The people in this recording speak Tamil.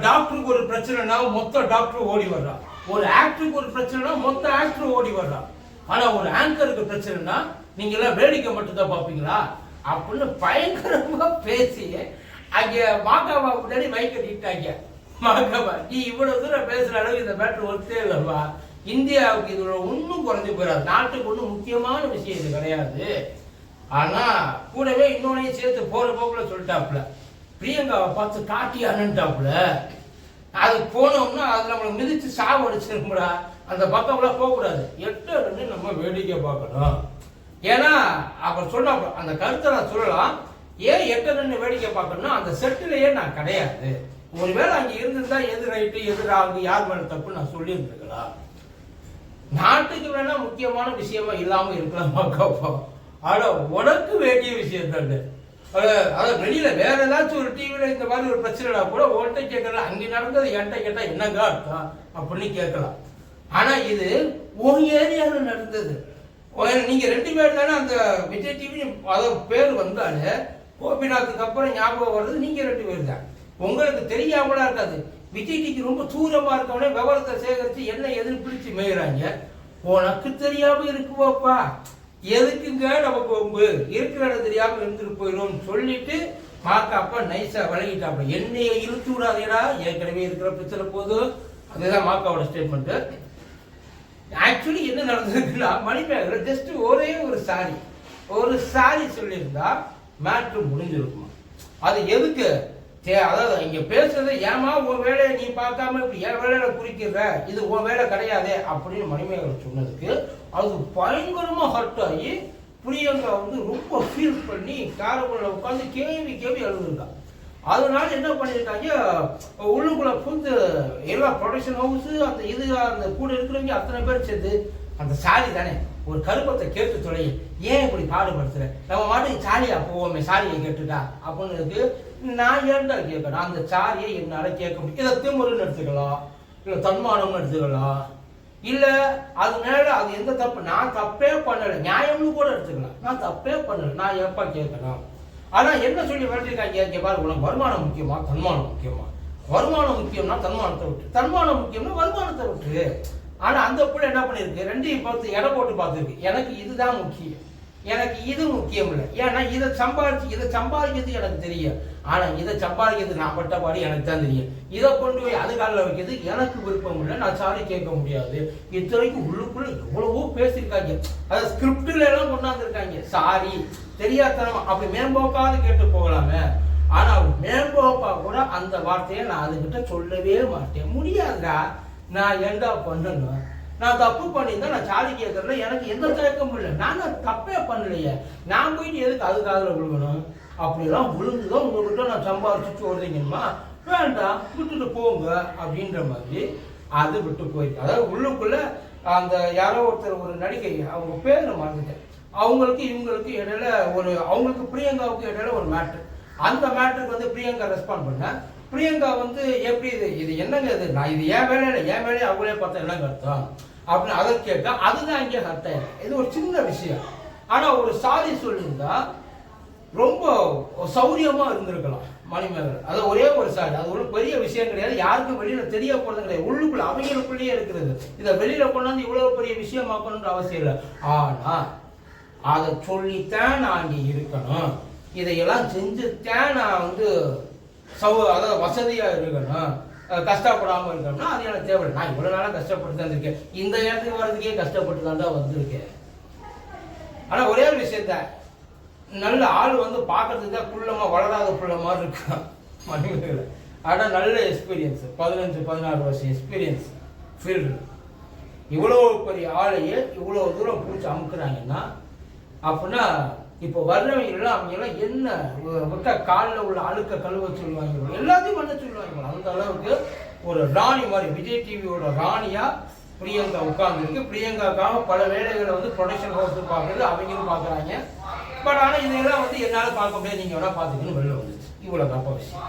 டாக்டருக்கு ஒரு பிரச்சனைனா மொத்த டாக்டர் ஓடி வர்றான் ஒரு ஆக்டருக்கு ஒரு பிரச்சனைனா மொத்த ஆக்டர் ஓடி வர்றான் ஆனா ஒரு ஆங்கருக்கு பிரச்சனைனா நீங்க எல்லாம் வேடிக்கை மட்டும்தான் பார்ப்பீங்களா? பாப்பீங்களா அப்படின்னு பயங்கரமா பேசி அங்க மாகாவா முன்னாடி மைக்க நீட்டாங்க. மாகாவா நீ இவ்வளவு தூரம் பேசுற அளவுக்கு இந்த மேட்ரு ஒருத்தே இல்லைவா இந்தியாவுக்கு இதோட ஒன்றும் குறைஞ்சு போயிடாது. நாட்டுக்கு ஒன்றும் முக்கியமான விஷயம் இது கிடையாது. ஆனா கூடவே இன்னொன்னையும் சேர்த்து போற போக்குல சொல்லிட்டாப்புல. பிரியங்காவை பார்த்து காட்டி அண்ணன்ட்டாப்புல அது போனோம்னா அது நம்மளை மிதிச்சு சாவு அடிச்சிருக்கும்டா. அந்த பக்கம்லாம் போகக்கூடாது. எட்டு ரெண்டு நம்ம வேடிக்கை பார்க்கணும். ஏன்னா அவர் சொன்ன அந்த கருத்தை நான் சொல்லலாம். ஏன் எட்டு ரெண்டு வேடிக்கை பார்க்கணும்னா அந்த செட்டிலேயே நான் கிடையாது. ஒருவேளை அங்கே இருந்திருந்தா எது ரைட்டு எது ராங்கு யார் மேல தப்பு நான் சொல்லியிருந்துருக்கலாம். நாட்டுக்கு வேணா முக்கியமான விஷயமா இல்லாம இருக்கலாம் பாக்கப்போ ஆனா உனக்கு வேண்டிய விஷயம் தானே. அதாவது வெளியில் வேற ஏதாச்சும் ஒரு டிவியில் இந்த மாதிரி ஒரு பிரச்சனைனா கூட உன்கிட்ட கேட்கலாம் அங்கே நடந்தது என்கிட்ட கேட்டால் என்னங்க அர்த்தம் அப்படின்னு கேட்கலாம். ஆனால் இது உன் ஏரியாவில் நடந்தது. நீங்கள் ரெண்டு பேர் தானே அந்த விஜய் டிவி அதாவது பேர் வந்தாலே கோபிநாத்துக்கு அப்புறம் ஞாபகம் வர்றது நீங்கள் ரெண்டு பேர் தான். உங்களுக்கு தெரியாமலா இருக்காது. விஜய் டிவி ரொம்ப தூரமாக இருக்கவனே விவரத்தை சேகரித்து என்ன எதுன்னு பிடிச்சி மேய்கிறாங்க உனக்கு தெரியாமல் இருக்குவாப்பா. எதுக்குங்க நம்ம கொம்பு? இருக்கிற இடம் தெரியாமல் இருந்துட்டு போயிடும். சொல்லிட்டு மாக்கா அப்பா நைஸா விலகிட்டாப்ப என்னைய இழுத்து விடாதீடா. ஏற்கனவே இருக்கிற பிரச்சனை போதும் அதுதான் மாக்காவோட ஸ்டேட்மெண்ட்டு ஆக்சுவலி என்ன நடந்திருக்குன்னா மணிமேகர் ஜஸ்ட் ஒரே ஒரு சாரி. ஒரு சாரி சொல்லியிருந்தா மேட்ரு முடிஞ்சிருக்குமா? அது எதுக்கு? அதாவது இங்க பேசுறது ஏமா உன் வேலையை நீ பார்க்காம இப்படி என் வேலையில குறிக்கிற இது உன் வேலை கிடையாதே அப்படின்னு மணிமேகலை சொன்னதுக்கு அது பயங்கரமா ஹர்ட் ஆகி பிரியங்கா வந்து ரொம்ப ஃபீல் பண்ணி காரக்குள்ள உட்காந்து கேள்வி கேள்வி அழுதுருக்கா. அதனால என்ன பண்ணியிருக்காங்க உள்ளுக்குள்ள புந்து எல்லா ப்ரொடக்ஷன் ஹவுஸ் அந்த இது அந்த கூட இருக்கிறவங்க அத்தனை பேர் சேர்ந்து அந்த சாரி தானே ஒரு கருப்பத்தை கேட்டு தொலை ஏன் இப்படி பாடுபடுத்துற? நம்ம மாட்டுக்கு சாரியா போவோமே சாரியை கேட்டுட்டா? அப்படின்னு இருக்கு நான் ஏன்டா கேட்கணும் அந்த சாரியை என்னால் கேட்க முடியும். இதை திமுருன்னு எடுத்துக்கலாம். இல்லை தன்மானம்னு எடுத்துக்கலாம். இல்லை அது அது எந்த தப்பு? நான் தப்பே பண்ணலை. நியாயம்னு கூட எடுத்துக்கலாம். நான் தப்பே பண்ணலை. நான் எப்ப கேட்கணும் ஆனால் என்ன சொல்லி வேண்டியிருக்காங்க இங்க பாரு உனக்கு வருமானம் முக்கியமா? தன்மானம் முக்கியமா? வருமானம் முக்கியம்னா தன்மானத்தை விட்டு. தன்மானம் முக்கியம்னா வருமானத்தை விட்டு. ஆனால் அந்த பிள்ளை என்ன பண்ணியிருக்கு? ரெண்டையும் பார்த்து எடை போட்டு பார்த்துருக்கு. எனக்கு இதுதான் முக்கியம். எனக்கு இது முக்கியம் இல்லை ஏன்னா இதை சம்பாதிச்சு இதை சம்பாதிக்கிறது எனக்கு தெரியும் ஆனால் இதை சம்பாதிக்கிறது நான் பட்ட பாடு எனக்கு தான் தெரியும். இதை கொண்டு போய் அது காலில் வைக்கிறது எனக்கு விருப்பம் இல்லை. நான் சாரி கேட்க முடியாது. இத்தனைக்கும் உள்ளுக்குள்ள எவ்வளவோ பேசியிருக்காங்க. அதை ஸ்கிரிப்டில் எல்லாம் கொண்டாந்துருக்காங்க. சாரி தெரியாதனம் அப்படி மேம்போக்காவது கேட்டு போகலாமே. ஆனால் மேம்போக்கா கூட அந்த வார்த்தையை நான் அதுகிட்ட சொல்லவே மாட்டேன். முடியாதுடா. நான் என்ன பண்ணணும்? நான் தப்பு பண்ணியிருந்தா நான் சாதி கேட்கறதுல எனக்கு எந்த தயக்கமும் இல்லை. நான் தப்பே பண்ணலையே. நான் போயிட்டு எதுக்கு அது காதில் விழுகணும் அப்படிலாம் விழுந்துதான் உங்ககிட்ட நான் சம்பாதிச்சு சொல்றீங்கம்மா. வேண்டாம் விட்டுட்டு போங்க அப்படின்ற மாதிரி அது விட்டு போயிருக்கு அதாவது உள்ளுக்குள்ள அந்த யாரோ ஒருத்தர் ஒரு நடிகை அவங்க பேரை மறந்துட்டேன். அவங்களுக்கு இவங்களுக்கு இடையில ஒரு அவங்களுக்கு பிரியங்காவுக்கு இடையில ஒரு மேட்ரு அந்த மேட்டருக்கு வந்து பிரியங்கா ரெஸ்பாண்ட் பண்ண பிரியங்கா வந்து எப்படி இது இது என்னங்க இது? நான் இது என் வேலையில என் வேலையை அவங்களே பார்த்தா என்னங்க அர்த்தம்? அப்படின்னு அதை கேட்க அதுதான் இங்கே அர்த்தம் இது ஒரு சின்ன விஷயம். ஆனா ஒரு சாரி சொல்லியிருந்தா ரொம்ப சௌரியமா இருந்திருக்கலாம் மணிமேகர் அது ஒரே ஒரு சாரி அது ஒரு பெரிய விஷயம் கிடையாது. யாருக்கும் வெளியில தெரிய போறது கிடையாது. உள்ளுக்குள்ள அவங்களுக்குள்ளேயே இருக்கிறது இதை வெளியில கொண்டாந்து இவ்வளவு பெரிய விஷயமாக்கணுன்ற அவசியம் இல்லை. ஆனா அதை சொல்லித்தான் நான் அங்கே இருக்கணும். இதையெல்லாம் செஞ்சுத்தான் நான் வந்து சௌ அதாவது வசதியாக இருக்கணும் கஷ்டப்படாமல் இருக்கணும்னா அது எனக்கு தேவை நான் இவ்வளோ நாளாக கஷ்டப்பட்டு தான் இருக்கேன் இந்த இடத்துக்கு வர்றதுக்கே கஷ்டப்பட்டு தான் தான் வந்திருக்கேன். ஆனால் ஒரே ஒரு விஷயத்த நல்ல ஆள் வந்து பார்க்கறதுக்கு தான் குள்ளமாக வளராத புள்ள மாதிரி இருக்கும் மனிதர்கள். ஆனால் நல்ல எக்ஸ்பீரியன்ஸ் பதினஞ்சு பதினாறு வருஷம் எக்ஸ்பீரியன்ஸ் ஃபீல்டு இவ்வளோ பெரிய ஆளையே இவ்வளோ தூரம் பிடிச்சி அமுக்குறாங்கன்னா அப்படின்னா இப்போ வர்றவங்க எல்லாம் என்ன மொத்த காலில் உள்ள அழுக்க கழுவ சொல்லுவாங்க எல்லாத்தையும் பண்ண சொல்லுவாங்க அந்த அளவுக்கு ஒரு ராணி மாதிரி விஜய் டிவியோட ராணியா பிரியங்கா உட்கார்ந்துருக்கு. பிரியங்காக்காக பல வேலைகளை வந்து ப்ரொடக்ஷன் ஹவுஸ் பார்க்குறது அவங்களும் பார்க்குறாங்க. பட் ஆனால் இதெல்லாம் வந்து என்னால் பார்க்க முடியாது. நீங்கள் வேணால் பார்த்துக்கணும் வெளில வந்துச்சு இவ்வளோ தப்பா விஷயம்.